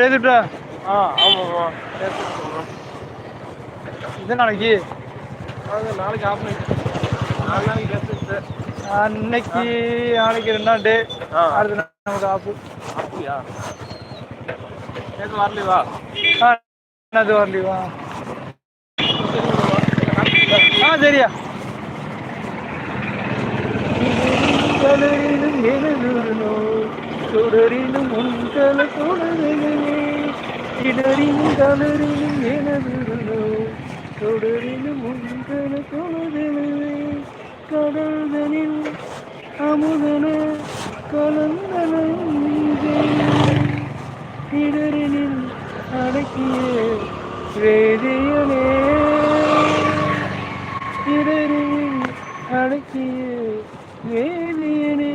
டேதுட்டா ஆ ஆமாம்மா. இது நாளைக்கு? நாளைக்கு ஆஃப் அன்னைக்கு நாளைக்கு ரெண்டு நாள் டே அடுத்த நமக்கு ஆஃபு அப்படியா? நேற்று வரலைவா? ஆ நேற்று வரலைவா? ஆ சரியா தொடரினும் எனதுருனோ தொடரினும் இடரினும் கலரினும் எனதுருனோ தொடரினும் உன்கல தொடரினே கடல்தனில் அமுதன கலந்தன இடரினில் அடக்கிய வேதியனே இடரில் அடக்கிய வேதியனே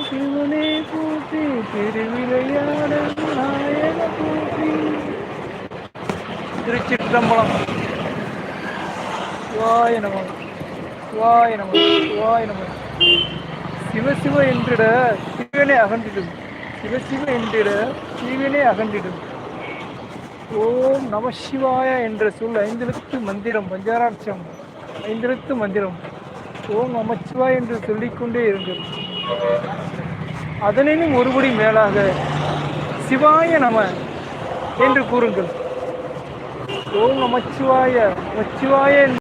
சிவனே கூட்டி திருவிளையாட நாயக கூட்டி சிவ திருச்சிற்றம்பலம். வாய நம வாய நம வாய நம. சிவ சிவ என்றிட சிவனே அகன்றிடும். சிவ சிவ என்றிட சிவனே அகன்றிடும். ஓம் நம சிவாய என்ற சொல் ஐந்தெழுத்து மந்திரம் பஞ்சாராட்சம். ஐந்தெழுத்து மந்திரம். ஓம் நமச்சிவாய் என்று சொல்லிக்கொண்டே இருங்கள். அதனினும் ஒருபடி மேலாக சிவாய நம என்று கூறுங்கள். ஓம் நமச்சிவாய நமச்சிவாய